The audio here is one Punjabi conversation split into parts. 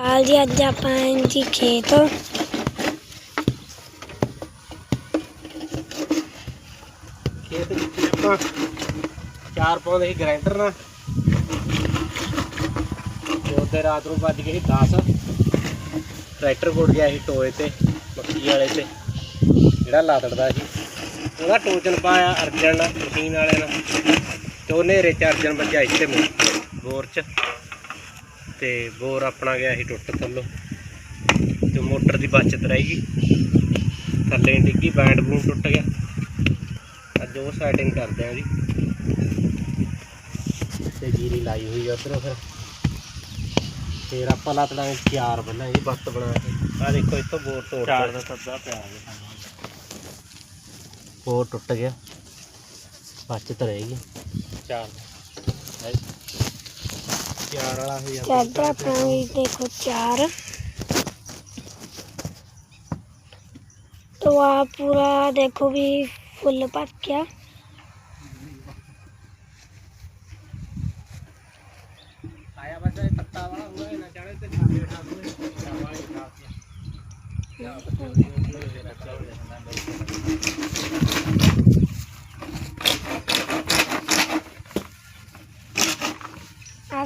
ਹਾਲ ਜੀ ਅੱਜ ਆਪਾਂ ਆਏ ਜੀ ਖੇਤ ਖੇਤ ਵਿੱਚ ਆਪਾਂ ਚਾਰ ਪਾਉਂਦੇ ਸੀ ਗ੍ਰਾਈਂਡਰ ਨਾਲ ਉਹਦੇ ਰਾਤ ਨੂੰ ਵੱਜ ਗਏ ਸੀ 10 ਟਰੈਕਟਰ ਗੁੜ ਗਿਆ ਸੀ ਟੋਏ ਤੇ ਮੱਕੀ ਵਾਲੇ ਤੇ ਜਿਹੜਾ ਲਾਦੜਦਾ ਸੀ ਉਹਦਾ ਟੋਚਨ ਪਾਇਆ ਅਰਜਨ ਮਸ਼ੀਨ ਵਾਲੇ ਨਾਲ ਤੇ ਉਹਨੇ ਰਿਚ ਅਰਜਨ ਵੱਜਿਆ ਇੱਥੇ ਮੋ- ਬੋਰ 'ਚ ਤੇ ਬੋਰ ਆਪਣਾ ਗਿਆ ਸੀ ਟੁੱਟ ਥੱਲੋਂ। ਤੇ ਮੋਟਰ ਦੀ ਬਚਤ ਰਹਿ ਗਈ। ਥੱਲੇ ਡਿੱਗੀ ਬੈਂਡ ਬੂਨ ਟੁੱਟ ਗਿਆ। ਅੱਜ ਉਹ ਸੈਟਿੰਗ ਕਰਦੇ ਆ ਜੀ। ਤੇ ਜੀਰੀ ਲਾਈ ਹੋਈ ਆ ਉਧਰ ਫਿਰ। ਫੇਰ ਆਪਾਂ ਲਾ ਤੜਾਂਗੇ ਚਾਰ ਬੰਨਾ ਇਹ ਬੱਤ ਬਣਾ ਕੇ। ਆ ਦੇਖੋ ਇੱਥੋਂ ਬੋਰ ਤੋੜ ਚਾਰ ਦਾ ਸੱਦਾ ਪਿਆ ਬੋਰ ਟੁੱਟ ਗਿਆ। ਬਚਤ ਰਹੇਗੀ ਚਾਰ। ਚਾਰ ਵਾਲਾ ਹੀ ਆ ਚੱਲਦਾ ਆਪਣਾ ਵੀ ਦੇਖੋ ਚਾਰ तो आ पूरा देखो भी फुल पक गया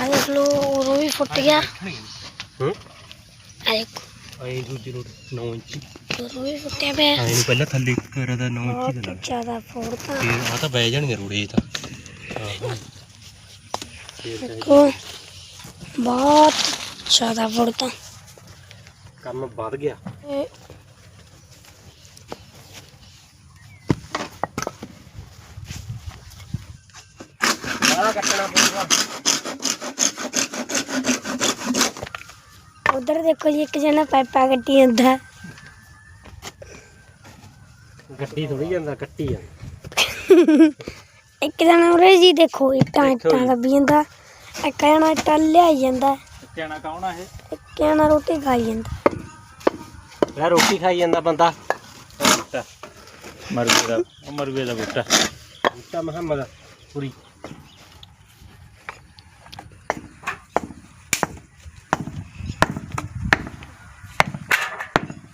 ਆ ਦੇਖ ਲੋ ਉਹ ਵੀ ਫੁੱਟ ਗਿਆ। ਹੂੰ? ਆ ਦੇਖੋ ਆਏ ਦੂਜੀ ਰੋਡ 9 ਇੰਚ। ਉਹ ਵੀ ਫੁੱਟਿਆ ਪਿਆ। ਆਏ ਨੂੰ ਪਹਿਲਾਂ ਥੱਲੇ ਕਰਦਾ 9 ਇੰਚ ਦੇ ਨਾਲ ਜ਼ਿਆਦਾ ਫੋੜਤਾ ਤੇ। ਆ ਤਾਂ ਬਹਿ ਜਾਣਗੇ ਰੋੜੇ ਤਾਂ। ਦੇਖੋ ਬਹੁਤ ਜ਼ਿਆਦਾ ਫੋੜਤਾ ਕੰਮ ਵੱਧ ਗਿਆ। ਕੱਟਣਾ ਪਊਗਾ। ਉਧਰ ਦੇਖੋ ਜੀ ਇੱਕ ਜਣਾ ਪਾਈਪਾਂ ਕੱਟੀ ਜਾਂਦਾ। ਗੱਡੀ ਥੋੜੀ ਜਾਂਦਾ ਕੱਟੀ ਜਾਂਦਾ। ਇੱਕ ਜਣਾ ਉਰੇ ਜੀ ਦੇਖੋ ਇੱਟਾਂ ਇੱਟਾਂ ਲੱਭੀ ਜਾਂਦਾ। ਇੱਕ ਜਣਾ ਇੱਟਾਂ ਲਿਆਈ ਜਾਂਦਾ। ਕਹਿਣਾ ਕੌਣ ਆ ਇਹ? ਇੱਕ ਰੋਟੀ ਖਾਈ ਜਾਂਦਾ। ਲੈ ਰੋਟੀ ਖਾਈ ਜਾਂਦਾ ਬੰਦਾ। ਮਰਵੇ ਦਾ ਮਰਵੇ ਦਾ ਬੂਟਾ। ਬੂਟਾ ਮੁਹੰਮਦ ਪੁਰੀ।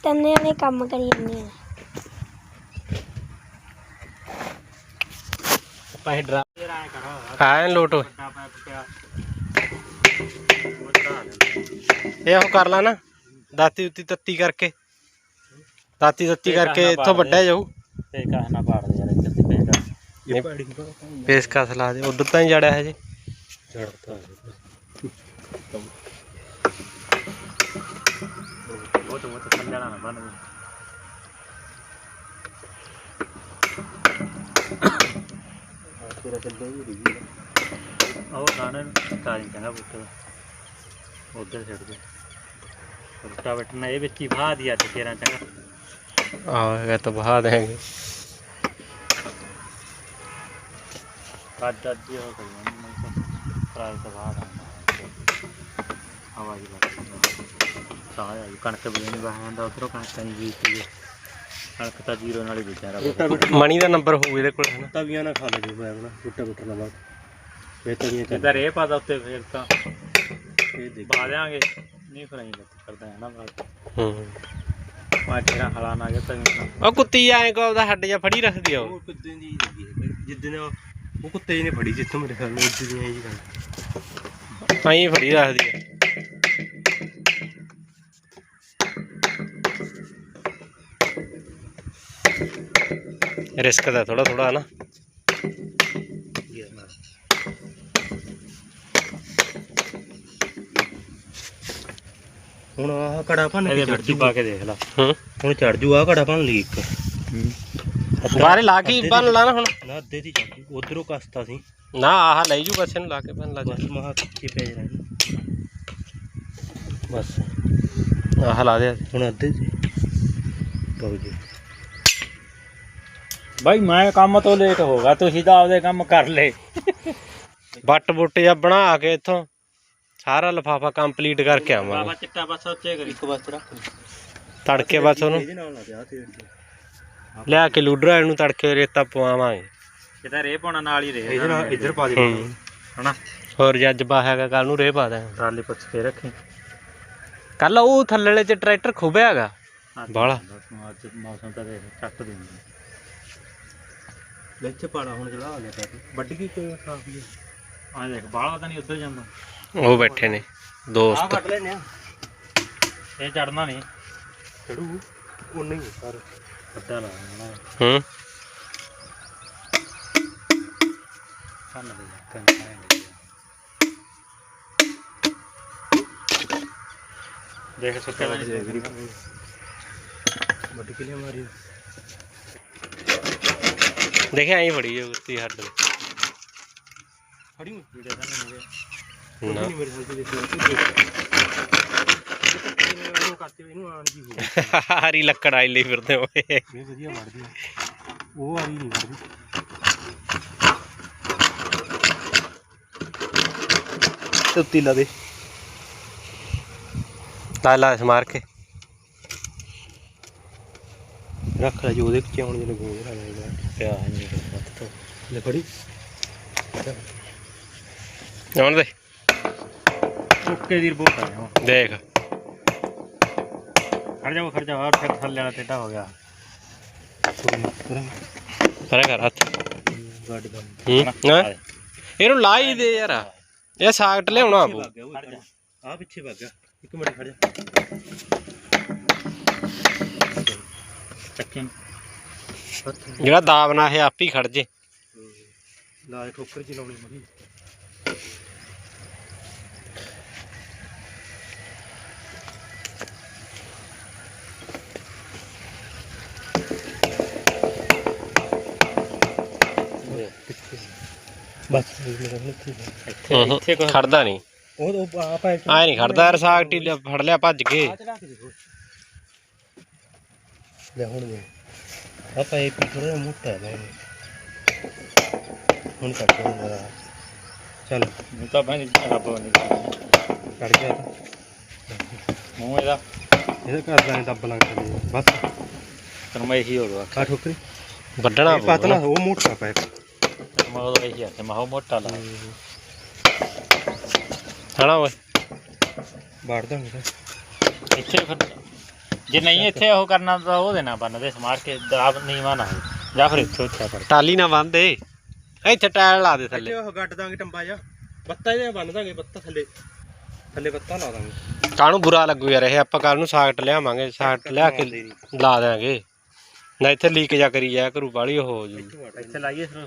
ਤਿੰਨ ਜਣੇ ਕੰਮ ਕਰੀ ਜਾਂਦੇ ਆ। ਪੈਸੇ ਡਰਾ ਕਰ। ਆਏ ਲੋਟ ਇਹ ਉਹ ਕਰ ਲਾ ਨਾ ਦਾਤੀ ਉੱਤੀ ਤੱਤੀ ਕਰਕੇ। ਦਾਤੀ ਤੱਤੀ ਕਰਕੇ ਇੱਥੋਂ ਵੱਡਾ ਜਾਊ। ਤੇ ਕਾਹ ਨਾ ਪਾੜ ਦੇ ਯਾਰ ਇੱਧਰ ਤੇ ਪੈਂਦਾ ਪੇਸਕਸ ਲਾ ਦੇ ਉਧਰ ਤਾਂ ਹੀ ਜੜਿਆ ਹੈ ਜੀ ਬਹੁਤ ਬਣ ਤੇਰਾ ਚੱਲੇ ਵੀ ਰਹੀ ਉਹ ਗਾਣੇ ਕਾਲੀ ਚੰਗਾ ਬੂਟਾ ਉਧਰ ਛੱਡ ਦੇ। ਬੂਟਾ ਬਟਨਾ ਇਹ ਵਿੱਚ ਹੀ ਬਾਹ ਦਿਆ ਤੇ ਤੇਰਾ ਚੰਗਾ ਆਹ ਇਹ ਤਾਂ ਬਹਾ ਦੇਂਗੇ ਕੱਟ ਅੱਧੀ ਹੋ ਗਈ ਨਹੀਂ ਤਾਂ ਪ੍ਰਾਈਸ ਤਾਂ ਬਾਹਰ ਆ ਆਵਾਜ਼ ਲੱਗ ਸਾਹ ਆ ਗਈ ਕਣਕ ਵੀ ਨਹੀਂ ਬਾਹਰ ਆਉਂਦਾ ਉਧਰੋਂ ਕਣਕ ਨਹੀਂ ਬੀਜਦੀ ਕਣਕ ਤਾਂ ਜ਼ੀਰੋ ਨਾਲ ਹੀ ਬੀਜਿਆ ਮਣੀ ਦਾ ਨੰਬਰ ਹੋਊ ਇਹਦੇ ਕੋਲ ਹਨਾ ਤਵੀਆਂ ਨਾ ਖਾ ਲੈ ਜੋ ਮੈਂ ਬਣਾ ਟੁੱਟਾ ਟੁੱਟਾ ਨਾ ਬਾਅਦ। ਫੇਰ ਤਵੀਆਂ ਜਿੱਦਾਂ ਰੇ ਪਾਦਾ ਉੱਤੇ ਫੇਰ ਤਾਂ ਇਹ ਦੇਖ। ਪਾ ਦਿਆਂਗੇ। ਨਹੀਂ ਫਿਰ ਲੱਤ ਕਰਦਾ ਹੈ ਨਾ ਬਾਅਦ ਹੂੰ। ਮੈਂ ਤੇਰਾ ਹਲਾ ਨਾ ਗਿਆ ਤਾਂ ਉਹ ਕੁੱਤੀ ਐਂ ਕੋ ਉਹਦਾ ਹੱਡ ਜਾਂ ਫੜੀ ਰੱਖਦੀ ਆ ਉਹ। ਉਹ ਕਿੱਦਾਂ ਦੀ ਜਿੱਦਨ ਉਹ ਕੁੱਤੇ ਜੀ ਨੇ ਫੜੀ ਜਿੱਥੋਂ ਮੇਰੇ ਖਿਆਲ ਨਾਲ ਉੱਦ ਦੀਆਂ ਜੀ ਗੱਲ। ਐਂ ਫੜੀ ਰੱਖਦੀ ਆ। ਰਿਸਕ ਦਾ ਥੋੜਾ ਥੋੜਾ ਹਨਾ। ਹੁਣ ਆਹ ਕੜਾ ਭੰਨ ਇਹਦੇ ਮਿੱਟੀ ਪਾ ਕੇ ਦੇਖ ਲਾ। ਹੂੰ। ਹੁਣ ਚੜ ਜੂ ਆ ਘੜਾ ਭੰਨ ਲਈ ਇੱਕ। ਬਾਰੇ ਲਾ ਕੇ ਬੰਨ ਲਾ ਨਾ ਹੁਣ। ਨਾ ਅੱਧੇ ਦੀ ਚੜ ਉਧਰੋਂ ਕਸਤਾ ਸੀ। ਨਾ ਆਹ ਲੈ ਜੂ ਬਸ ਇਹਨੂੰ ਲਾ ਕੇ ਬੰਨ ਲਾ ਜਾ। ਬਸ ਮਹਾ ਪਿੱਛੇ ਪੈ ਜਾਣਾ ਬਸ। ਆਹ ਲਾ ਦੇ ਹੁਣ ਅੱਧੇ ਜੀ ਪਾਉ ਜੀ। ਬਾਈ ਮੈਂ ਕੰਮ ਤੋਂ ਲੇਟ ਹੋ ਗਿਆ ਤੁਸੀਂ ਤਾਂ ਆਪਦੇ ਕੰਮ ਕਰ ਲੇ ਬੱਟ ਬੁੱਟ ਜਾਂ ਬਣਾ ਕੇ ਇੱਥੋਂ ਸਾਰਾ ਲਫਾਫਾ ਕੰਪਲੀਟ ਕਰਕੇ ਆਵਾਂਗੇ। ਚਿੱਟਾ ਬਸ ਉੱਤੇ ਕਰੀ। ਇੱਕ ਬਸ ਰੱਖ ਤੜਕੇ ਬਸ ਉਹਨੂੰ। ਇਹਦੇ ਨਾਲ ਲਾ ਦੇ ਆ ਤੇ ਲਿਆ ਕੇ ਲੂਡਰਾ ਇਹਨੂੰ ਤੜਕੇ ਰੇਤਾ ਪਵਾਵਾਂਗੇ। ਕਿਤਾ ਰੇ ਪਾਉਣਾ ਨਾਲ ਹੀ ਰੇ ਇਹਦੇ ਨਾਲ ਇੱਧਰ ਪਾ ਦੇ। ਹੂੰ। ਹਨਾ? ਹੋਰ ਜੱਜ ਬਾ ਹੈਗਾ ਕੱਲ ਨੂੰ ਰੇ ਪਾ ਦਾਂਗੇ ਟਰਾਲੀ ਪੁੱਛ ਕੇ ਰੱਖੀ। ਕੱਲ ਉਹ ਥੱਲੇਲੇ ਚ ਟਰੈਕਟਰ ਖੁੱਬਿਆ ਹੈਗਾ। ਬਾਹਲਾ। ਅੱਜ ਮੌਸਮ ਤਾਂ ਦੇਖ ਚੱਕ ਦੇ ਵਿੱਚ ਪਾਣਾ ਹੁਣ ਜਿਹੜਾ ਆ ਗਿਆ ਤਾਂ। ਵੱਡ ਕੀ ਕੋਈ ਸਾਫ਼ ਹੀ ਆ ਦੇਖ ਬਾਹਲਾ ਤਾਂ ਨਹੀਂ ਉੱਧਰ ਜਾਂਦਾ। ਉਹ ਬੈਠੇ ਨੇ ਦੋਸਤ। ਲੈਨੇ ਆ। ਇਹ ਚੜਨਾ ਨਹੀਂ। ਚੜੂ ਉਹ ਨਹੀਂ ਸਰ। ਵੱਡਾ ਲਾ ਦੇਣਾ ਹੂੰ। ਕੰਨ ਦੇ ਕੰਨ ਦੇਖ ਸੁੱਕਾ ਤਾਂ ਨਹੀਂ ਵੱਡ ਕਿਲੇ ਮਾਰੀ ਦੇਖਿਆ ਐਂ ਫੜੀ ਜੋ ਕੁੱਤੀ ਹੱਡ ਦੇ। ਫੜੀ ਵੀਡੀਓ ਤਾਂ ਨਹੀਂ ਮੇਰੇ ਨਾ। ਮੇਰੇ ਹਾਲ ਦੇ ਇਹਨੂੰ ਕੱਟ ਇਹਨੂੰ ਆਣ ਦੀ ਹੋ ਹਾਰੀ ਲੱਕੜ ਆਈ ਲਈ ਫਿਰਦੇ ਓਏ ਇਹ ਵਧੀਆ ਵੜਦੀ ਉਹ ਵਾਲੀ ਨਹੀਂ ਵੜਦੀ। ਉੱਤੀ ਲਾ ਦੇ। ਲਾ ਲਾ ਸਮਾਰ ਕੇ। ਰੱਖ ਲੈ ਜੋ ਉਹਦੇ ਵਿੱਚ ਆਉਣ ਜਿਹੜੇ ਗੋਲ ਆ ਜਾਏਗਾ ਪਿਆ ਨਹੀਂ ਮਤ ਤੋਂ ਲੈ ਫੜੀ। ਆਉਣ ਦੇ। ਓਕੇ ਦੀ ਰਿਪੋਰਟ ਆ ਦੇਖ। ਖੜ ਜਾਓ ਖੜ ਜਾਓ ਫਿਰ ਥੱਲੇ ਵਾਲਾ ਟੇਢਾ ਹੋ ਗਿਆ। ਪਰੇ ਕਰ। ਹੱਥ। ਗੱਡ ਦਾ। ਹੂੰ ਹੈਂ? ਇਹਨੂੰ ਲਾ ਹੀ ਦੇ ਯਾਰ। ਇਹ ਸਾਗਟ ਲਿਆਉਣਾ ਜਾ। ਆ ਪਿੱਛੇ ਭੱਗ ਗਿਆ। ਇੱਕ ਮਿੰਟ ਖੜ ਜਾ। ਚੱਕਨ ਜਿਹੜਾ ਦਾਵਨਾ ਇਹ ਆਪ ਹੀ ਖੜ ਜੇ। ਲਾ ਠੋਕਰ ਚ ਲਾਉਣੀ ਮਰੀ ਬਸ ਮੇਰਾ ਨਹੀਂ ਹੂੰ। ਹੂੰ, ਖੜਦਾ ਨਹੀਂ। ਉਹ ਆਪਾਂ ਆਏ ਨਹੀਂ ਖੜਦਾ ਯਾਰ ਸਾਗ ਟੀ ਫੜ ਲਿਆ ਭੱਜ ਕੇ ਚੜਾ ਕੇ ਦੇਖੋ ਲੈ ਹੁਣ ਦੇ। ਆਪਾਂ ਇਹ ਥੋੜਾ ਜਿਹਾ ਮੋਟਾ ਹੈ ਲੈ ਹੁਣ ਕੱਟ ਦੇ ਮੇਰਾ ਚੱਲ। ਮੈਂ ਤਾਂ ਮੈਂ ਰੱਬ ਨਹੀਂ ਕੱਟ ਗਿਆ ਤਾਂ। ਮੂੰਹ ਇਹਦਾ। ਇਹਦਾ ਘਰ ਦਾ ਦੱਬ ਲੰਗ ਚੱਲੇ ਬਸ। ਤੈਨੂੰ ਮੈਂ ਇਹੀ ਹੋ ਗਿਆ ਕਾ ਠੋਕਰੀ। ਵੱਢਣਾ ਇਹ ਪਤਲਾ ਉਹ ਮੋਟਾ ਪੈ ਮੈਂ ਉਹ ਇਹੀ ਆ ਤੇ ਮੈਂ ਉਹ ਮੋਟਾ ਲਾ। ਹਣਾ ਓਏ। ਬਾੜ ਦਾਂਗੇ ਇੱਥੇ ਫਿਰ ਜੇ ਨਹੀਂ ਇੱਥੇ ਉਹ ਕਰਨਾ ਤਾਂ ਉਹ ਦੇਣਾ ਬੰਨ ਦੇ ਸਮਾਰ ਕੇ ਦਾਬ ਨੀਵਾ ਨਾ ਹੋਵੇ। ਜਾਂ ਫਿਰ ਇੱਥੇ ਉੱਥੇ ਪਰ ਟਾਲੀ ਨਾ ਬੰਨ ਦੇ। ਇੱਥੇ ਟਾਇਲ ਲਾ ਦੇ ਥੱਲੇ। ਉਹ ਗੱਡ ਦਾਂਗੇ ਟੰਬਾ ਜਾ ਬੱਤਾ ਇਹਦੇ ਬੰਨ ਦਾਂਗੇ ਬੱਤਾ ਥੱਲੇ। ਥੱਲੇ ਬੱਤਾ ਲਾ ਦਾਂਗੇ। ਕਾਹਨੂੰ ਬੁਰਾ ਲੱਗੂ ਯਾਰ ਇਹ ਆਪਾਂ ਕੱਲ ਨੂੰ ਸਾਗਟ ਲਿਆਵਾਂਗੇ ਸਾਗਟ ਲਿਆ ਕੇ ਲਾ ਦਿਆਂਗੇ। ਨਾ ਇੱਥੇ ਲੀਕ ਜਾ ਕਰੀ ਜਾਇਆ ਕਰੂ ਬਾਲੀ ਉਹ ਹੋ ਜੂ। ਇੱਥੇ ਲਾਈਏ ਫਿਰ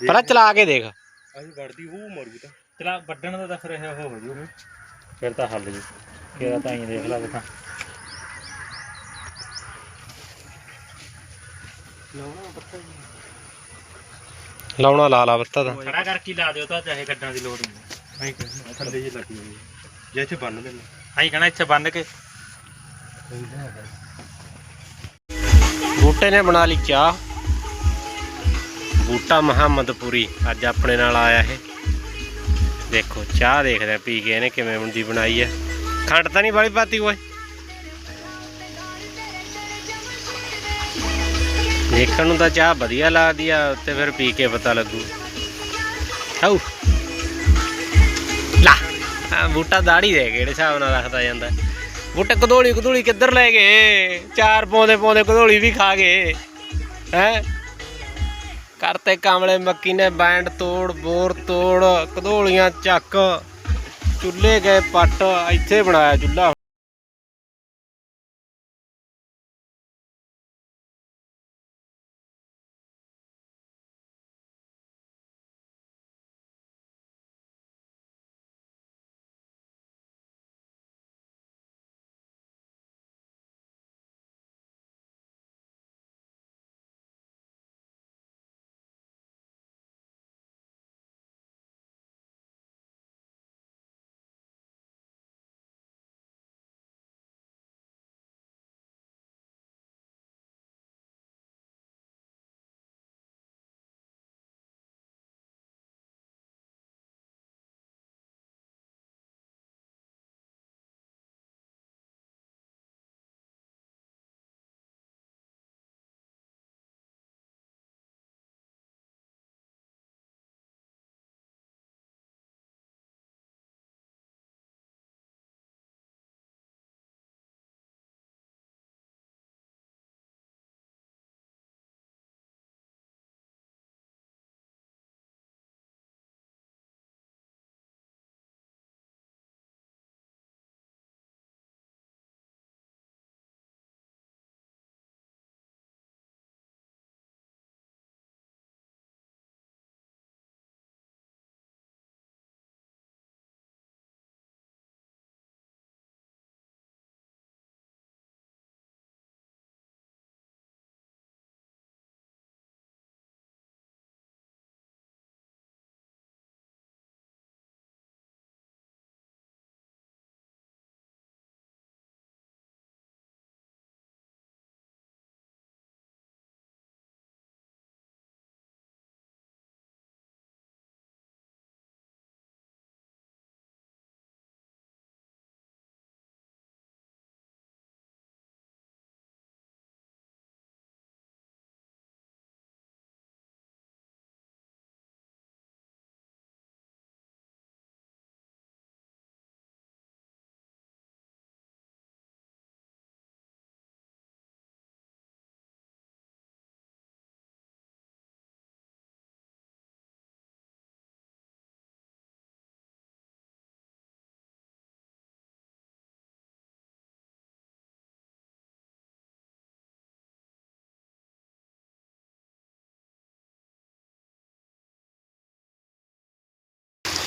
ਪਹਿਲਾਂ ਚਲਾ ਕੇ ਦੇਖ। ਅਸੀਂ ਵੜਦੀ ਉਹ ਮਰ ਗਈ ਤਾਂ। ਚਲਾ ਵੱਢਣ ਦਾ ਤਾਂ ਫਿਰ ਇਹ ਹੋ ਜੂ ਫਿਰ ਤਾਂ ਹੱਲ ਜੀ। ਕਿਹੜਾ ਤਾਂ ਹੀ ਦੇਖ ਲਾ ਬਤਾ ਲਾਉਣਾ ਲਾ ਲਾ ਬੱਤਾ ਦਾ ਖੜਾ ਕਰਕੇ ਲਾ ਦਿਓ ਤਾਂ ਚਾਹੇ ਕੱਢਣ ਦੀ ਲੋੜ ਨਹੀਂ ਆਈ ਥੱਲੇ ਜੀ ਲੱਗੀ ਹੋਈ ਜੇ ਇੱਥੇ ਬੰਨ ਦੇਣਾ ਆਈ ਕਹਣਾ ਇੱਥੇ ਬੰਨ ਕੇ। ਬੂਟੇ ਨੇ ਬਣਾ ਲਈ ਚਾਹ। ਬੂਟਾ ਮੁਹੰਮਦਪੁਰੀ ਅੱਜ ਆਪਣੇ ਨਾਲ ਆਇਆ ਇਹ। ਦੇਖੋ ਚਾਹ ਦੇਖਦੇ ਪੀ ਕੇ ਇਹਨੇ ਕਿਵੇਂ ਦੀ ਬਣਾਈ ਹੈ। ਖੰਡ ਤਾਂ ਨਹੀਂ ਵਾਲੀ ਪਾਤੀ ਓਏ। ਦੇਖਣ ਨੂੰ ਤਾਂ ਚਾਹ ਵਧੀਆ ਲੱਗਦੀ ਆ, ਤੇ ਫਿਰ ਪੀ ਕੇ ਪਤਾ ਲੱਗੂ। ਹਾਉ ਲਾ। ਬੂਟਾ ਦਾੜੀ ਦੇ, ਕਿਹੜੇ ਹਿਸਾਬ ਨਾਲ ਰੱਖਦਾ ਜਾਂਦਾ। ਬੂਟੇ ਕਦੋਲੀ ਕਦੋਲੀ ਕਿੱਧਰ ਲੈ ਗਏ? ਚਾਰ ਪੌਂਦੇ ਪੌਂਦੇ ਕਦੋਲੀ ਵੀ ਖਾ ਗਏ। ਹੈ? ਕਰਤੇ ਕਾਮਲੇ ਮੱਕੀ ਨੇ ਬੈਂਡ ਤੋੜ, ਬੋਰ ਤੋੜ, ਕਦੋਲੀਆਂ ਚੱਕ। ਚੁੱਲ੍ਹੇ ਗਏ ਪੱਟ, ਇੱਥੇ ਬਣਾਇਆ ਚੁੱਲ੍ਹਾ।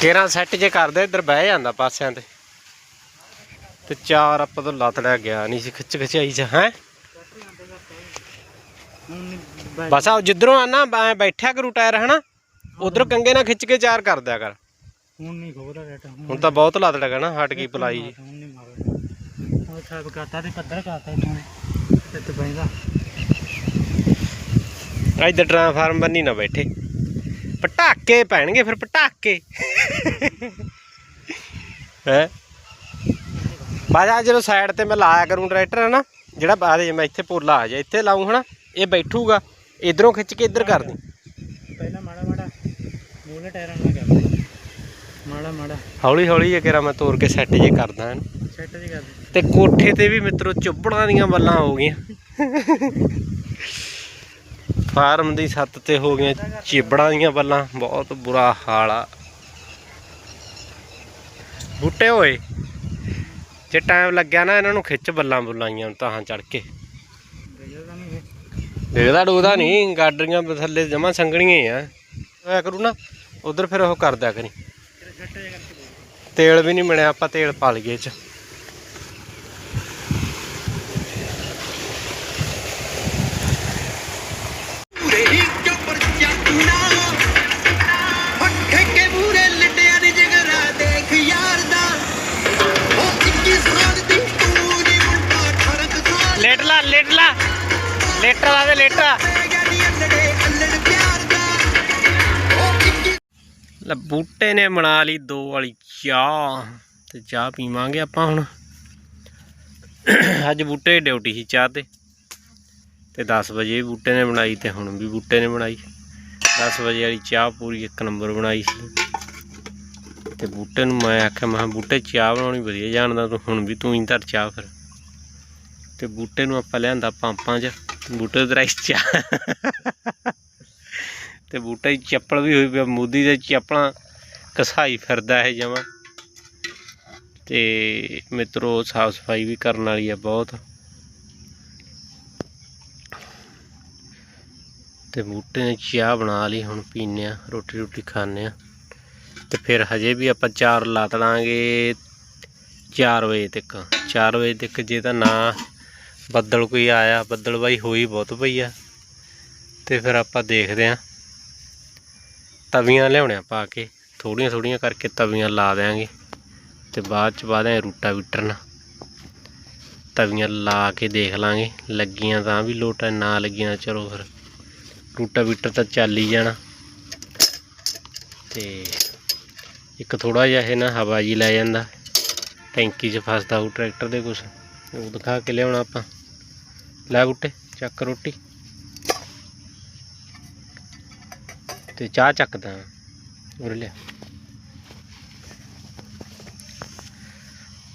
ਕੇਰਾਂ ਸੈੱਟ ਜੇ ਕਰਦੇ ਇੱਧਰ ਬਹਿ ਜਾਂਦਾ ਪਾਸਿਆਂ ਤੇ। ਤੇ ਚਾਰ ਆਪਾਂ ਤੋਂ ਲੱਤ ਲੈ ਗਿਆ ਨਹੀਂ ਸੀ ਖਿੱਚ ਖਿਚਾਈ ਚ ਹੈ? ਬਸ ਆ ਜਿੱਧਰੋਂ ਆਣਾ ਬੈਠਿਆ ਕਰੂ ਟਾਇਰ ਹਨਾ? ਉਧਰੋਂ ਕੰਗੇ ਨਾਲ ਖਿੱਚ ਕੇ ਚਾਰ ਕਰ ਦਿਆ ਕਰ। ਹੁਣ ਨਹੀਂ ਖੋਦਾ ਰੇਟ ਹੁਣ ਤਾਂ ਬਹੁਤ ਲੱਤ ਲੱਗਾ ਨਾ ਹਟ ਗਈ ਪਲਾਈ ਜੀ। ਹੁਣ ਨਹੀਂ ਮਾਰੋ ਉਹ ਸਾਬ ਕਰਤਾ ਤੇ ਪੱਧਰ ਕਰਤਾ ਤੇ ਤੇ ਬੈਂਦਾ ਇੱਧਰ ਟ੍ਰਾਂਸਫਾਰਮ ਬੰਨੀ ਨਾ ਬੈਠੇ। ਪਟਾਕੇ ਪੈਣਗੇ ਫਿਰ ਪਟਾਕੇ। ਹੈ? ਬਾਜਾ ਜਦੋਂ ਸਾਈਡ ਤੇ ਮੈਂ ਲਾਇਆ ਕਰੂੰ ਟਰੈਕਟਰ ਹੈ ਨਾ ਜਿਹੜਾ ਬਾਅਦ ਜੇ ਮੈਂ ਇੱਥੇ ਪੋਲਾ ਆ ਜਾ ਇੱਥੇ ਲਾਉਂ ਹਨਾ ਇਹ ਬੈਠੂਗਾ ਇਧਰੋਂ ਖਿੱਚ ਕੇ ਇੱਧਰ ਕਰ ਦੀ। ਪਹਿਲਾਂ ਮਾੜਾ ਮਾੜਾ ਮੂਲੇ ਟਾਇਰਾਂ ਨਾਲ ਕਰ ਮਾੜਾ ਮਾੜਾ। ਹੌਲੀ ਹੌਲੀ ਜੇ ਕੇਰਾ ਮੈਂ ਤੋਰ ਕੇ ਸੈੱਟ ਜੇ ਕਰਦਾ ਹਨ ਸੈੱਟ ਜੀ ਕਰ ਦੇ। ਤੇ ਕੋਠੇ ਤੇ ਵੀ ਮਿੱਤਰੋ ਚੁੱਬੜਾਂ ਦੀਆਂ ਬੱਲਾਂ ਹੋ ਗਈਆਂ। ਫਾਰਮ ਦੀ ਛੱਤ ਤੇ ਹੋ ਗਈਆਂ ਚਿਬੜਾਂ ਦੀਆਂ ਬੱਲਾਂ, ਬਹੁਤ ਬੁਰਾ ਹਾਲ ਆ। ਬੂਟੇ ਹੋਏ ਜੇ ਟਾਈਮ ਲੱਗਿਆ ਨਾ ਇਹਨਾਂ ਨੂੰ ਖਿੱਚ ਬੱਲਾਂ ਬੁਲਾਈਆਂ ਤਾਂ ਚੜ ਕੇ ਗਈਆ ਤਾਂ ਦੇਖਦਾ ਡੂਦਾ ਨਹੀਂ, ਗਾਡਰੀਆਂ ਥੱਲੇ ਜਮਾ ਸੰਗਣੀਆਂ ਆ। ਐ ਕਰੂ ਨਾ, ਉਧਰ ਫਿਰ ਉਹ ਕਰਦਿਆ ਕਰੀ। ਤੇਲ ਵੀ ਨਹੀਂ ਮਿਲਿਆ, ਆਪਾਂ ਤੇਲ ਪਾ ਲਈਏ ਚ। ਨੇ ਬਣਾ ਲਈ, ਦੋ ਵਾਲੀ ਚਾਹ ਤੇ ਚਾਹ ਪੀਵਾਂਗੇ ਆਪਾਂ ਹੁਣ। ਅੱਜ ਬੂਟੇ ਡਿਊਟੀ ਸੀ ਚਾਹ ਤੇ। ਤੇ 10 ਵਜੇ ਵੀ ਬੂਟੇ ਨੇ ਬਣਾਈ ਤੇ ਹੁਣ ਵੀ ਬੂਟੇ ਨੇ ਬਣਾਈ। 10 ਵਜੇ ਵਾਲੀ ਚਾਹ ਪੂਰੀ ਇੱਕ ਨੰਬਰ ਬਣਾਈ ਸੀ। ਤੇ ਬੂਟੇ ਨੂੰ ਮੈਂ ਆਖਿਆ, ਮੈਂ ਕਿਹਾ, ਬੂਟੇ ਚਾਹ ਬਣਾਉਣੀ ਵਧੀਆ ਜਾਣਦਾ ਤੂੰ, ਹੁਣ ਵੀ ਤੂੰ ਹੀ ਧਰ ਚਾਹ ਫਿਰ। ਤੇ ਬੂਟੇ ਨੂੰ ਆਪਾਂ ਲਿਆਂਦਾ ਪੰਪਾਂ 'ਚ, ਬੂਟੇ ਦੇ ਚਾਹ। ਤੇ ਬੂਟੇ ਦੀ ਚੱਪਲ ਵੀ ਹੋਈ ਪਿਆ ਮੋਦੀ ਦੇ ਚੱਪਲਾਂ ਕਸਾਈ ਫਿਰਦਾ ਇਹ ਜਮਾ। ਤੇ ਮਿੱਤਰੋ, ਸਾਫ਼ ਸਫ਼ਾਈ ਵੀ ਕਰਨ ਵਾਲੀ ਆ ਬਹੁਤ। ਤੇ ਬੂਟੇ ਨੇ ਚਾਹ ਬਣਾ ਲਈ, ਹੁਣ ਪੀਨੇ ਆ ਰੋਟੀ ਰੋਟੀ ਖਾਣੇ ਆ। ਤੇ ਫਿਰ ਹਜੇ ਵੀ ਆਪਾਂ ਚਾਰ ਲਾ ਤੜਾਂਗੇ 4 ਵਜੇ ਤੱਕ। 4 ਵਜੇ ਤੱਕ ਜੇ ਤਾਂ ਨਾ ਬੱਦਲ ਕੋਈ ਆਇਆ, ਬੱਦਲ ਬਾਈ ਹੋਈ ਬਹੁਤ ਪਈ ਆ। ਤੇ ਫਿਰ ਆਪਾਂ ਦੇਖਦੇ ਆ। ਤਵੀਆਂ ਲਿਆਉਣਿਆ ਪਾ ਕੇ। ਥੋੜੀਆਂ ਥੋੜੀਆਂ ਕਰਕੇ ਤਵੀਆਂ ਲਾ ਦਿਆਂਗੇ ਤੇ ਬਾਅਦ ਚ ਪਾ ਦਿਆਂ ਰੂਟਾ ਵੀਟਰ ਨਾਲ ਤਵੀਆਂ ਲਾ ਕੇ ਦੇਖ ਲਾਂਗੇ, ਲੱਗੀਆਂ ਤਾਂ ਵੀ ਲੋਟ, ਨਾ ਲੱਗੀਆਂ ਚਲੋ ਫਿਰ। ਰੂਟਾ ਵੀਟਰ ਤਾਂ ਚੱਲ ਹੀ ਜਾਣਾ। ਤੇ ਇੱਕ ਥੋੜਾ ਜਿਹਾ ਇਹ ਨਾ ਹਵਾ ਜੀ ਲੈ ਜਾਂਦਾ। ਟੈਂਕੀ 'ਚ ਫਸਦਾ ਉਹ ਟਰੈਕਟਰ ਦੇ ਕੁਛ। ਉਹ ਦਿਖਾ ਕੇ ਲਿਆਉਣਾ ਆਪਾਂ। ਲੈ ਬੁੱਟੇ, ਚੱਕ ਰੋਟੀ। ਤੇ ਚਾਹ ਚੱਕਦਾ। ਉਰੇ ਲਿਆ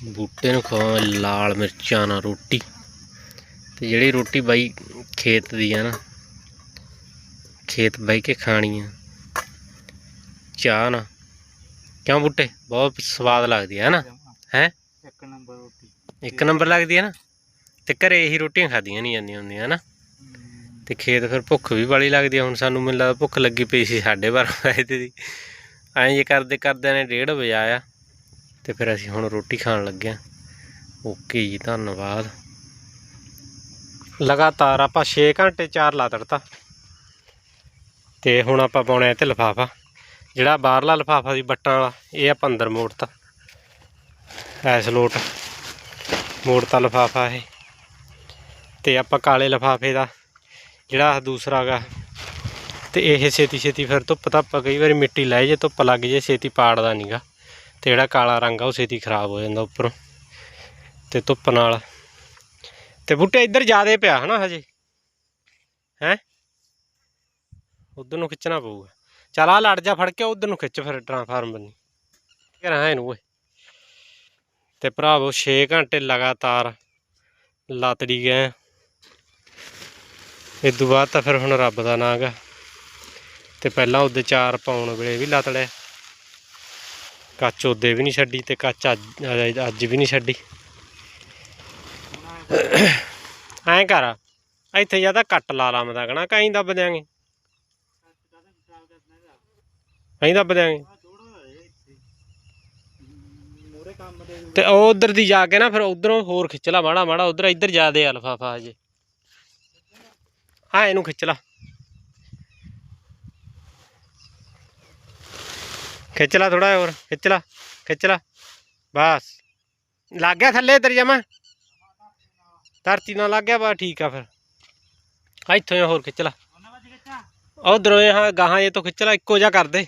ਬੂਟੇ ਨੂੰ ਖਵਾ ਲਾਲ ਮਿਰਚਾਂ ਨਾਲ ਰੋਟੀ ਤੇ ਜਿਹੜੀ ਰੋਟੀ ਬਾਈ ਖੇਤ ਦੀ ਆ ਨਾ ਖੇਤ ਬਹਿ ਕੇ ਖਾਣੀ ਆ ਚਾਹ ਨਾ ਕਿਉਂ ਬੂਟੇ ਬਹੁਤ ਸਵਾਦ ਲੱਗਦੀ ਹੈ ਨਾ ਹੈ ਇੱਕ ਨੰਬਰ ਰੋਟੀ ਇੱਕ ਨੰਬਰ ਲੱਗਦੀ ਹੈ ਨਾ ਤੇ ਘਰੇ ਇਹੀ ਰੋਟੀਆਂ ਖਾਦੀਆਂ ਨਹੀਂ ਜਾਂਦੀਆਂ ਹੁੰਦੀਆਂ ਨਾ ਤੇ ਖੇਤ ਫਿਰ ਭੁੱਖ ਵੀ ਬੜੀ ਲੱਗਦੀ ਹੁਣ ਸਾਨੂੰ ਮੈਨੂੰ ਲੱਗਦਾ ਭੁੱਖ ਲੱਗੀ ਪਈ ਸੀ ਸਾਡੇ ਬਾਰਾਂ ਵਜੇ ਦੀ ਐਂ ਜੇ ਕਰਦੇ ਕਰਦਿਆਂ ਨੇ ਡੇਢ ਵਜਾਇਆ ਤੇ ਫਿਰ ਅਸੀਂ ਹੁਣ ਰੋਟੀ ਖਾਣ ਲੱਗੇ ਆ ਓਕੇ ਜੀ, ਧੰਨਵਾਦ। ਲਗਾਤਾਰ ਆਪਾਂ 6 ਘੰਟੇ ਚਾਰ ਲਾ ਤੜਤਾ। ਤੇ ਹੁਣ ਆਪਾਂ ਪਾਉਣਾ ਇਹ ਤੇ ਲਫਾਫਾ। ਜਿਹੜਾ ਬਾਹਰਲਾ ਲਫਾਫਾ ਸੀ, ਬੱਟਾਂ ਵਾਲਾ, ਇਹ ਆਪਾਂ ਅੰਦਰ ਮੋੜਤਾ। ਐਸ ਲੋਟ ਮੋੜਤਾ ਲਫਾਫਾ ਇਹ। ਤੇ ਆਪਾਂ ਕਾਲੇ ਲਫਾਫੇ ਦਾ, ਜਿਹੜਾ ਦੂਸਰਾ ਗਾ ਤੇ ਇਹ ਛੇਤੀ ਛੇਤੀ ਫਿਰ ਧੁੱਪ ਧੱਪ ਕਈ ਵਾਰੀ ਮਿੱਟੀ ਲੈ ਜੇ, ਧੁੱਪ ਲੱਗ ਜੇ, ਛੇਤੀ ਪਾੜਦਾ ਨਹੀਂਗਾ ਤੇ ਜਿਹੜਾ ਕਾਲਾ ਰੰਗ ਆ ਉਹ ਛੇਤੀ ਖਰਾਬ ਹੋ ਜਾਂਦਾ ਉੱਪਰੋਂ। ਤੇ ਧੁੱਪ ਨਾਲ। ਤੇ ਬੂਟੇ ਇੱਧਰ ਜ਼ਿਆਦੇ ਪਿਆ ਹਨਾ ਹਜੇ। ਹੈ? ਉਧਰ ਨੂੰ ਖਿੱਚਣਾ ਪਊਗਾ। ਚਲ ਆ ਲੜ ਜਾ ਫੜ ਕੇ, ਉਧਰ ਨੂੰ ਖਿੱਚ ਫਿਰ ਟ੍ਰਾਂਸਫਾਰਮ ਬੰਨੀ ਘਰਾਂ ਇਹਨੂੰ ਓਏ? ਤੇ ਭਰਾਵੋ 6 ਘੰਟੇ ਲਗਾਤਾਰ ਲਾਤੜੀ ਗਏ। ਇਸ ਤੋਂ ਬਾਅਦ ਤਾਂ ਫਿਰ ਹੁਣ ਰੱਬ ਦਾ ਨਾਂ ਗਾ। ਤੇ ਪਹਿਲਾਂ ਉਹਦੇ ਚਾਰ ਪਾਉਣ ਵੇਲੇ ਵੀ ਲੱਤ ਲਿਆ ਕੱਚ ਉਹਦੇ ਵੀ ਨਹੀਂ ਛੱਡੀ ਤੇ ਕੱਚ ਅੱਜ ਵੀ ਨਹੀਂ ਛੱਡੀ। ਐਂ ਕਰ ਇੱਥੇ ਜਾਂ ਤਾਂ ਕੱਟ ਲਾ ਲਾਮਦਾ ਕਹਣਾ ਕਹੀਂ ਦੱਬ ਦਿਆਂਗੇ। ਅਸੀਂ ਦੱਬ ਦਿਆਂਗੇ। ਤੇ ਉਹ ਉਧਰ ਦੀ ਜਾ ਕੇ ਨਾ ਫਿਰ ਉਧਰੋਂ ਹੋਰ ਖਿੱਚ ਲਾ ਮਾੜਾ ਮਾੜਾ ਉਧਰ ਇੱਧਰ ਜਾਦੇ ਆ ਲਫਾਫਾ ਹਜੇ। ਹਾਂ ਇਹਨੂੰ ਖਿੱਚ ਲਾ। ਖਿੱਚ ਲਾ ਥੋੜਾ ਹੋਰ ਖਿੱਚ ਲਾ ਖਿੱਚ ਲਾ ਬਸ ਲੱਗ ਗਿਆ ਥੱਲੇ ਤੇਰੀ ਜਮਾ ਧਰਤੀ ਨਾਲ ਲੱਗ ਗਿਆ ਬਾ ਠੀਕ ਆ ਫਿਰ ਆ ਇੱਥੋਂ ਹੀ ਹੋਰ ਖਿੱਚ ਲਾ ਉਧਰੋਂ ਹਾਂ ਗਾਹਾਂ ਇਹ ਤੋਂ ਖਿੱਚ ਲਾ ਇੱਕੋ ਜਿਹਾ ਕਰ ਦੇ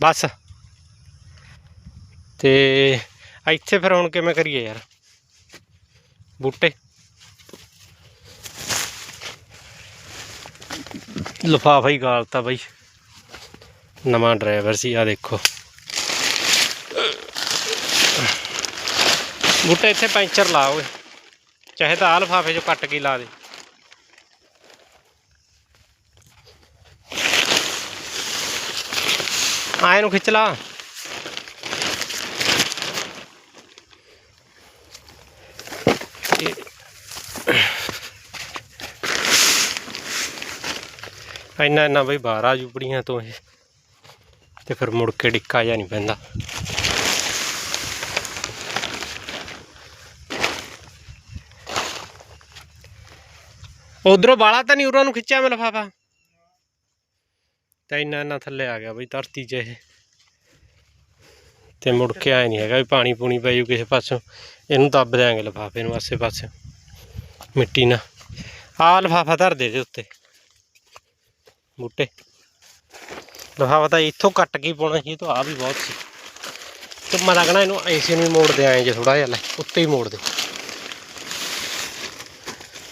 ਬਸ ਤੇ ਇੱਥੇ ਫਿਰ ਹੁਣ ਕਿਵੇਂ ਕਰੀਏ ਯਾਰ ਬੂਟੇ ਲਫਾਫਾ ਹੀ ਗਾਲਤਾ ਬਾਈ। ਨਵਾਂ ਡਰਾਈਵਰ ਸੀ, ਆ ਦੇਖੋ। ਬੂਟੇ ਇੱਥੇ ਪੈਂਚਰ ਲਾ ਓਏ। ਚਾਹੇ ਤਾਂ ਆ ਲਫਾਫੇ 'ਚ ਕੱਟ ਕੇ ਲਾ ਦੇ। ਆਏ ਨੂੰ ਖਿੱਚ ਲਾ। ਇੰਨਾ ਇੰਨਾ ਬਈ ਬਾਹਰ ਆ ਜੁਪੜੀਆਂ ਤੋਂ ਇਹ। ਤੇ ਫਿਰ ਮੁੜ ਕੇ ਡਿੱਕਾ ਜਾਂ ਨਹੀਂ ਪੈਂਦਾ। ਉਧਰੋਂ ਬਾਲਾ ਤਾਂ ਨਹੀਂ ਉਰਾਂ ਨੂੰ ਖਿੱਚਿਆ ਮੈਂ ਲਫਾਫਾ। ਤੇ ਇੰਨਾ ਇੰਨਾ ਥੱਲੇ ਆ ਗਿਆ ਬਈ ਧਰਤੀ 'ਚ ਇਹ। ਤੇ ਮੁੜ ਕੇ ਆਇਆ ਨਹੀਂ ਹੈਗਾ ਵੀ ਪਾਣੀ ਪੂਣੀ ਪੈ ਜੂ ਕਿਸੇ ਪਾਸੋਂ। ਇਹਨੂੰ ਦੱਬ ਦਿਆਂਗੇ ਲਫਾਫੇ ਨੂੰ ਆਸੇ ਪਾਸੇ ਮਿੱਟੀ ਨਾਲ। ਆ ਲਫਾਫਾ ਧਰ ਦੇ ਦੇ ਉੱਤੇ। ਬੂਟੇ। ਲਫਾਫਾ ਤਾਂ ਇੱਥੋਂ ਕੱਟ ਕੇ ਪਾਉਣਾ ਸੀ ਇਹ ਤਾਂ ਆ ਵੀ ਬਹੁਤ ਸੀ। ਤੇ ਮੈਂ ਲੱਗਣਾ ਇਹਨੂੰ ਐਸੇ ਨੂੰ ਹੀ ਮੋੜ ਦੇ ਆਏ ਜੇ ਥੋੜਾ ਜਿਹਾ ਲੈ ਉੱਤੇ ਹੀ ਮੋੜ ਦੇ।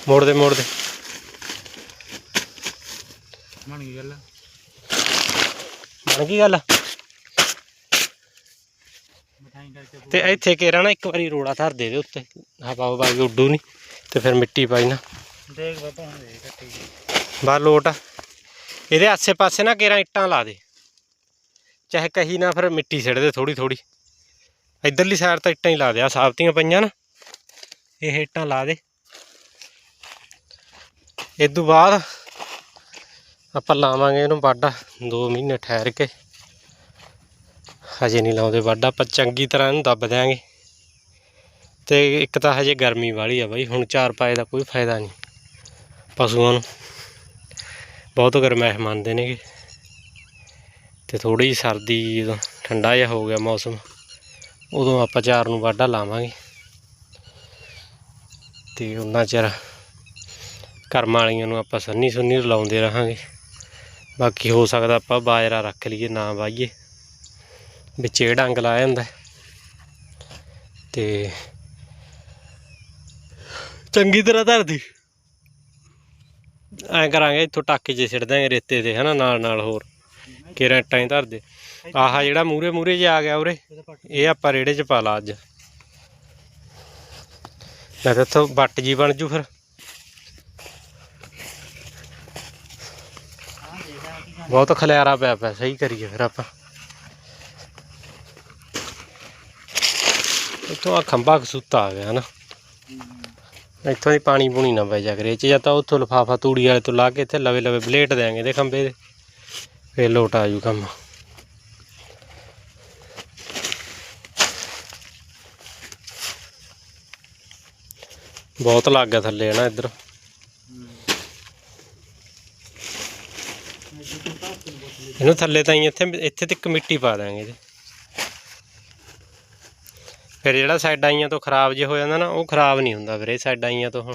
ਮੋੜ ਦੇ ਮੋੜ ਦੇ। ਬਣ ਗਈ ਗੱਲ। ਬਣ ਗਈ ਗੱਲ। ਤੇ ਇੱਥੇ ਕੇਰਾ ਨਾ ਇੱਕ ਵਾਰੀ ਰੋੜਾ ਧਰ ਦੇ ਦੇ ਉੱਤੇ। ਹਵਾ ਹਵਾ ਉੱਡੂ ਨਹੀਂ ਤੇ ਫਿਰ ਮਿੱਟੀ ਪਾਈ ਨਾ। ਦੇਖ ਬਾਬਾ ਹੁਣ ਦੇਖ ਕੱਟੀ। ਬਾ ਲੋਟ ਆ। ਇਹਦੇ ਆਸੇ ਪਾਸੇ ਨਾ ਕੇਰਾ ਇੱਟਾਂ ਲਾ ਦੇ। ਚਾਹੇ ਕਹੀ ਨਾ ਫਿਰ ਮਿੱਟੀ ਸਿੱਟ ਦੇ ਥੋੜੀ ਥੋੜੀ ਇਧਰਲੀ ਸਾਈਡ ਤਾਂ ਇੱਟਾਂ ਹੀ ਲਾ ਦੇ ਆ ਸਾਬਤੀਆਂ ਪਈਆਂ ਨਾ। ਇਹ ਇੱਟਾਂ ਲਾ ਦੇ। ਇਹ ਤੋਂ ਬਾਅਦ ਆਪਾਂ ਲਾਵਾਂਗੇ ਇਹਨੂੰ ਵਾਢਾ 2 ਮਹੀਨੇ ਠਹਿਰ ਕੇ। ਹਜੇ ਨਹੀਂ ਲਾਉਂਦੇ ਵਾਢਾ, ਆਪਾਂ ਚੰਗੀ ਤਰ੍ਹਾਂ ਇਹਨੂੰ ਦੱਬ ਦਿਆਂਗੇ। ਤੇ ਇੱਕ ਤਾਂ ਹਜੇ ਗਰਮੀ ਵਾਲੀ ਆ ਬਾਈ, ਹੁਣ ਚਾਰ ਪਾਏ ਦਾ ਕੋਈ ਫਾਇਦਾ ਨਹੀਂ ਪਸ਼ੂਆਂ ਨੂੰ। ਬਹੁਤ ਗਰਮੈਸ਼ ਮੰਨਦੇ ਨੇਗੇ। ਤੇ ਥੋੜੀ ਜਿਹੀ ਸਰਦੀ ਜਦੋਂ ਠੰਡਾ ਜਿਹਾ ਹੋ ਗਿਆ ਮੌਸਮ, ਉਦੋਂ ਆਪਾਂ ਚਾਰ ਨੂੰ ਵਾਢਾ ਲਾਵਾਂਗੇ। ਤੇ ਉਹਨਾਂ ਚਿਰ ਕਰਮ ਵਾਲੀਆਂ ਨੂੰ ਆਪਾਂ ਸੰਨੀ ਸੁੰਨੀ ਲਾਉਂਦੇ ਰਹਾਂਗੇ। ਬਾਕੀ ਹੋ ਸਕਦਾ ਆਪਾਂ ਬਾਜਰਾ ਰੱਖ ਲਈਏ, ਨਾ ਵਾਈਏ ਵਿੱਚ ਇਹ ਡੰਗ ਲਾਇਆ ਹੁੰਦਾ। ਹੈ। ਤੇ ਚੰਗੀ ਤਰ੍ਹਾਂ ਧਰਦੀ। ਐਂ ਕਰਾਂਗੇ, ਇੱਥੋਂ ਟਾਕੇ 'ਚ ਸਿੱਟ ਦਾਂਗੇ ਰੇਤੇ ਤੇ ਹਨਾ, ਨਾਲ ਨਾਲ ਹੋਰ ਕੇਰਾਂ ਇੱਟਾਂ ਹੀ ਧਰ ਦੇ ਆਹ ਜਿਹੜਾ ਮੂਰੇ ਮੂਰੇ ਜਿਹਾ ਆ ਗਿਆ ਉਰੇ, ਇਹ ਆਪਾਂ ਰੇੜੇ 'ਚ ਪਾ ਲਾ ਅੱਜ। ਮੈਂ ਤਾਂ ਇੱਥੋਂ ਵੱਟ ਜੀ ਬਣ ਜੂ ਫਿਰ। ਬਹੁਤ ਖਲਿਆਰਾ ਪਿਆ ਪਿਆ, ਸਹੀ ਕਰੀਏ ਫਿਰ ਆਪਾਂ। ਇੱਥੋਂ ਆ ਖੰਭਾ ਕਸੂਤਾ ਆ ਗਿਆ, ਹਨਾ। ਇੱਥੋਂ ਦੀ ਪਾਣੀ ਪੂਣੀ ਨਾ ਪੈ ਜਾ ਕਰੇ। 'ਚ ਜਾਂ ਤਾਂ ਉੱਥੋਂ ਲਫਾਫਾ ਤੂੜੀ ਵਾਲੇ ਤੋਂ ਲਾ ਕੇ ਇੱਥੇ ਲਵੇ ਲਵੇ ਬਲੇਟ ਦੇਾਂਗੇ ਦੇ ਖੰਭੇ ਦੇ। ਫੇਰ ਲੋਟ ਆ ਜੂ ਕੰਮ। ਬਹੁਤ ਲੱਗ ਗਿਆ ਥੱਲੇ ਹੈ ਨਾ ਇੱਧਰ। ਇਹਨੂੰ ਥੱਲੇ ਤਾਂ ਇੱਥੇ ਇੱਥੇ ਤੱਕ ਮਿੱਟੀ ਪਾ ਦਾਂਗੇ ਜੀ ਫਿਰ ਜਿਹੜਾ ਸਾਈਡਾਂ ਆਈਆਂ ਤੋਂ ਖਰਾਬ ਜੇ ਹੋ ਜਾਂਦਾ ਨਾ, ਉਹ ਖਰਾਬ ਨਹੀਂ ਹੁੰਦਾ ਵੀਰੇ ਸਾਈਡਾਂ ਆਈਆਂ ਤੋਂ ਹੁਣ।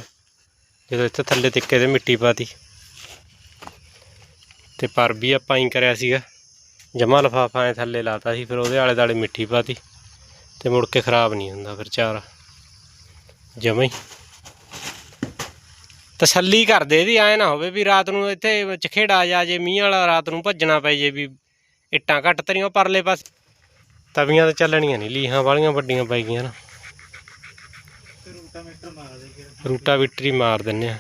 ਜਦੋਂ ਇੱਥੇ ਥੱਲੇ ਤਿੱਕੇ ਤੇ ਮਿੱਟੀ ਪਾਤੀ। ਤੇ ਪਰ ਵੀ ਆਪਾਂ ਹੀ ਕਰਿਆ ਸੀਗਾ, ਜਮਾ ਲਫਾਫਾ ਐ ਥੱਲੇ ਲਾਤਾ ਸੀ, ਫਿਰ ਉਹਦੇ ਆਲੇ ਦਾਲੇ ਮਿੱਟੀ ਪਾਤੀ। ਤੇ ਮੁੜ ਕੇ ਖਰਾਬ ਨਹੀਂ ਹੁੰਦਾ ਫਿਰ ਚਾਰਾ। ਜਮਾ ਹੀ ਤਸੱਲੀ ਕਰਦੇ ਇਹਦੀ ਐ ਨਾ ਹੋਵੇ ਵੀ ਰਾਤ ਨੂੰ ਇੱਥੇ ਚਖੇੜਾ ਆ ਜਾ ਜੇ, ਮੀਂਹ ਵਾਲਾ ਰਾਤ ਨੂੰ ਭੱਜਣਾ ਪੈ ਜੇ ਵੀ ਇੱਟਾਂ ਘੱਟ ਤਰੀਆਂ ਪਰਲੇ ਪਾਸੇ ਤਵੀਆਂ ਤਾਂ ਚੱਲਣੀਆਂ ਨਹੀਂ, ਲੀਹਾਂ ਵਾਲੀਆਂ ਵੱਡੀਆਂ ਪੈ ਗਈਆਂ ਨਾ। ਰੂਟਾ ਵਿਟਰੀ ਮਾਰ ਦਿੰਨੇ ਆ।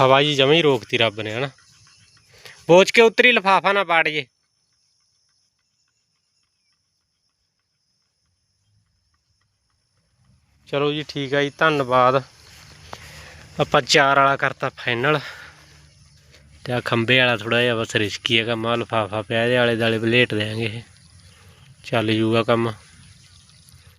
ਹਵਾ ਜੀ ਜਮਾ ਹੀ ਰੋਕਤੀ ਰੱਬ ਨੇ, ਹਨਾ। ਬੋਝ ਕੇ ਉਤਰੀ ਲਫਾਫਾ ਨਾ ਪਾੜ ਜੇ। ਚਲੋ ਜੀ, ਠੀਕ ਆ ਜੀ, ਧੰਨਵਾਦ। ਆਪਾਂ ਚਾਰ ਵਾਲਾ ਕਰਤਾ ਫਾਈਨਲ। ਤੇ ਆ ਖੰਬੇ ਵਾਲਾ ਥੋੜਾ ਜਿਹਾ ਬਸ ਰਿਸਕੀ ਹੈ ਕੰਮ ਆ ਲਫਾਫਾ ਪਿਆ ਇਹਦੇ ਆਲੇ ਦਾਲੇ ਬਲੇਟ ਦੇਾਂਗੇ ਚੱਲ ਜੂਗਾ ਕੰਮ।